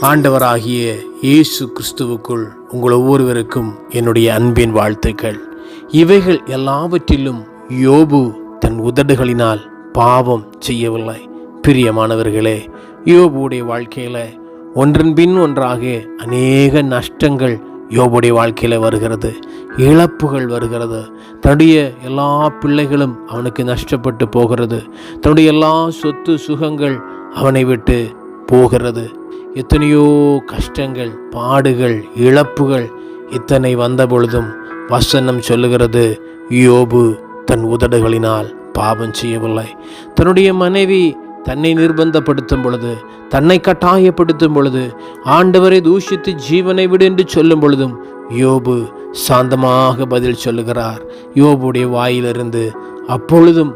ஆண்டவராகிய இயேசு கிறிஸ்துவுக்குள் உங்கள் ஒவ்வொருவருக்கும் என்னுடைய அன்பின் வாழ்த்துக்கள். இவைகள் எல்லாவற்றிலும் யோபு தன் உதடுகளினால் பாவம் செய்யவில்லை. பிரியமானவர்களே யோபுடைய வாழ்க்கையில் ஒன்றன் பின் ஒன்றாக அநேக நஷ்டங்கள் யோபுடைய வாழ்க்கையில் வருகிறது. இழப்புகள் வருகிறது. தன்னுடைய எல்லா பிள்ளைகளும் அவனுக்கு நஷ்டப்பட்டு போகிறது. தன்னுடைய எல்லா சொத்து சுகங்கள் அவனை விட்டு போகிறது. எத்தனையோ கஷ்டங்கள் பாடுகள் இழப்புகள் இத்தனை வந்த பொழுதும் வசனம் சொல்லுகிறது யோபு தன் உதடுகளினால் பாவம் செய்யவில்லை. தன்னுடைய மனைவி தன்னை நிர்பந்தப்படுத்தும் பொழுது தன்னை கட்டாயப்படுத்தும் பொழுது ஆண்டவரை தூஷித்து ஜீவனை விடு என்று சொல்லும் பொழுதும் யோபு சாந்தமாக பதில் சொல்லுகிறார். யோபுடைய வாயிலிருந்து அப்பொழுதும்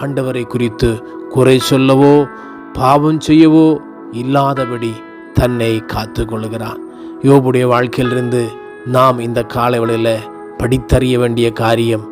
ஆண்டவரை குறித்து குறை சொல்லவோ பாவம் செய்யவோ இல்லாதபடி தன்னை காத்து கொள்கிறான் யோபுடைய வாழ்க்கையிலிருந்து நாம் இந்த காலவெளியில் படித்தறிய வேண்டிய காரியம்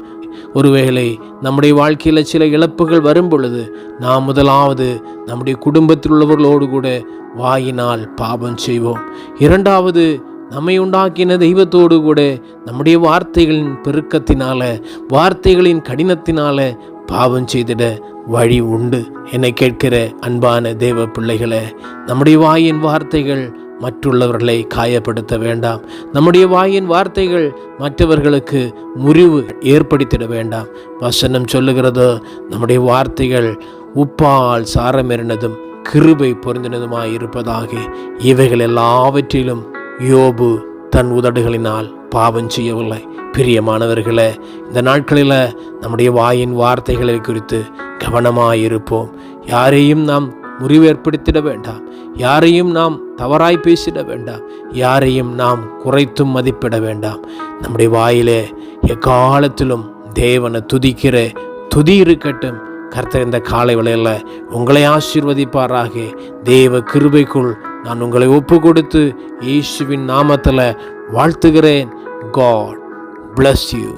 ஒருவேளை நம்முடைய வாழ்க்கையில் சில இழப்புகள் வரும் பொழுது நாம் முதலாவது நம்முடைய குடும்பத்தில் உள்ளவர்களோடு கூட வாயினால் பாவம் செய்வோம். இரண்டாவது நம்மை உண்டாக்கின தெய்வத்தோடு கூட நம்முடைய வார்த்தைகளின் பெருக்கத்தினால வார்த்தைகளின் கடினத்தினால பாவம் செய்திட வழி உண்டு என்னை கேட்கிற அன்பான தேவ பிள்ளைகளை நம்முடைய வாயின் வார்த்தைகள் மற்றுள்ளவர்களை காயப்படுத்த வேண்டாம். நம்முடைய வாயின் வார்த்தைகள் மற்றவர்களுக்கு முறிவு ஏற்படுத்திட வேண்டாம். வசனம் சொல்லுகிறது நம்முடைய வார்த்தைகள் உப்பால் சாரமெறினதும் கிருபை பொருந்தினதுமாய் இருப்பதாக இவைகள் எல்லாவற்றிலும் யோபு தன் உதடுகளினால் பாவம் செய்யவில்லை. பிரியமானவர்களே இந்த நாட்களில் நம்முடைய வாயின் வார்த்தைகளை குறித்து கவனமாயிருப்போம். யாரையும் நாம் முறிவு ஏற்படுத்திட வேண்டாம். யாரையும் நாம் தவறாய் பேசிட வேண்டாம். யாரையும் நாம் குறைத்தும் மதிப்பிட வேண்டாம். நம்முடைய வாயிலே எக்காலத்திலும் தேவனை துதிக்கிற துதி இருக்கட்டும். கர்த்தர் இந்த காலை வேளையில் உங்களை ஆசீர்வதிப்பாராக. தேவ கிருபைக்குள் நான் உங்களை ஒப்பு கொடுத்து இயேசுவின் நாமத்தில் வாழ்த்துகிறேன். God bless you